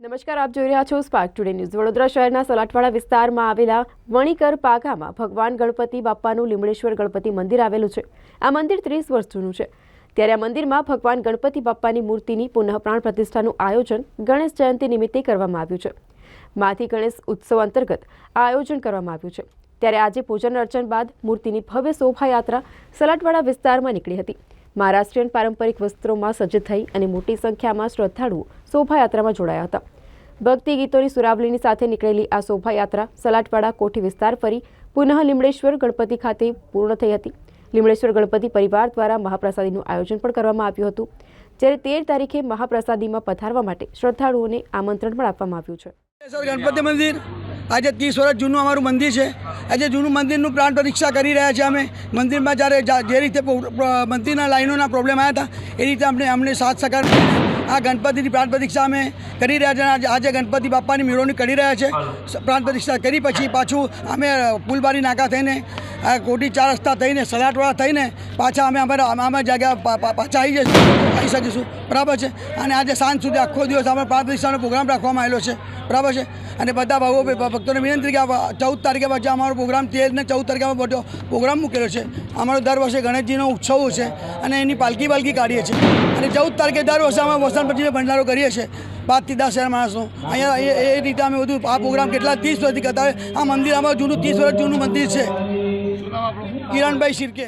નમસ્કાર, આપ જોઈ રહ્યા છો સ્પાર્ક ટુડે ન્યૂઝ વડોદરા શહેરના સલાટવાડા વિસ્તારમાં આવેલા વણીકર પાઘામાં ભગવાન ગણપતિ બાપ્પાનું લીમડેશ્વર ગણપતિ મંદિર આવેલું છે. આ મંદિર ત્રીસ વર્ષ જૂનું છે. ત્યારે આ મંદિરમાં ભગવાન ગણપતિ બાપ્પાની મૂર્તિની પુનઃ પ્રાણ પ્રતિષ્ઠાનું આયોજન ગણેશ જયંતિ નિમિત્તે કરવામાં આવ્યું છે. માથી ગણેશ ઉત્સવ અંતર્ગત આ આયોજન કરવામાં આવ્યું છે. ત્યારે આજે પૂજન અર્ચન બાદ મૂર્તિની ભવ્ય શોભાયાત્રા સલાટવાડા વિસ્તારમાં નીકળી હતી. મહારાષ્ટ્રીયન પારંપરિક વસ્ત્રોમાં સજ્જ થઈ અને મોટી સંખ્યામાં શ્રદ્ધાળુઓ શોભાયાત્રામાં જોડાયા હતા. ભક્તિ ગીતોની સુરાવલીની સાથે નીકળેલી આ શોભાયાત્રા સલાટવાડા કોઠી વિસ્તાર ફરી પુનઃ લીમડેશ્વર ગણપતિ ખાતે પૂર્ણ થઈ હતી. લીમડેશ્વર ગણપતિ પરિવાર દ્વારા મહાપ્રસાદીનું આયોજન પણ કરવામાં આવ્યું હતું. જ્યારે તેર તારીખે મહાપ્રસાદીમાં પધારવા માટે શ્રદ્ધાળુઓને આમંત્રણ પણ આપવામાં આવ્યું છે. ગણપતિ મંદિર. આજે ત્રીસ વર્ષ જૂનું અમારું મંદિર છે. આજે જૂનું મંદિરનું પ્રાણ પ્રતિક્ષા કરી રહ્યા છીએ અમે. મંદિરમાં જ્યારે જે રીતે મંદિરના લાઈનોના પ્રોબ્લેમ આવ્યા હતા, એ રીતે અમને અમને સાથ સહકાર આ ગણપતિની પ્રાણ પ્રતિષ્ઠા અમે કરી રહ્યા છીએ અને આજે- ગણપતિ બાપાની મેળવણી કરી રહ્યા છે. પ્રાણ પ્રતિષ્ઠા કરી પછી પાછું અમે પુલબારી નાકા થઈને આ કોટી ચાર રસ્તા થઈને સલાટવાળા થઈને પાછા અમે અમારા અમે જગ્યા પાછા આવી જઈશું, આવી શકીશું. બરાબર છે? અને આજે સાંજ સુધી આખો દિવસ અમે પાંચ દિવસનો પ્રોગ્રામ રાખવામાં આવેલો છે. બરાબર છે? અને બધા ભાવો ભક્તોને વિનંતી કે ચૌદ તારીખે પછી અમારો પ્રોગ્રામ તેર ને ચૌદ તારીખે અમે બધો પ્રોગ્રામ મૂકેલો છે. અમારો દર વર્ષે ગણેશજીનો ઉત્સવ છે અને એની પાલકી પાલકી કાઢીએ છીએ. અને ચૌદ તારીખે દર વર્ષે અમે વસંત પછી ભંડારો કરીએ છીએ. પાંચથી દસ હજાર માણસો અહીંયા એ રીતે અમે બધું આ પ્રોગ્રામ કેટલા ત્રીસ વર્ષથી કરતા આ મંદિર અમારું જૂનું ત્રીસ વર્ષ જૂનું મંદિર છે. কিরণ ভাই শিরকে?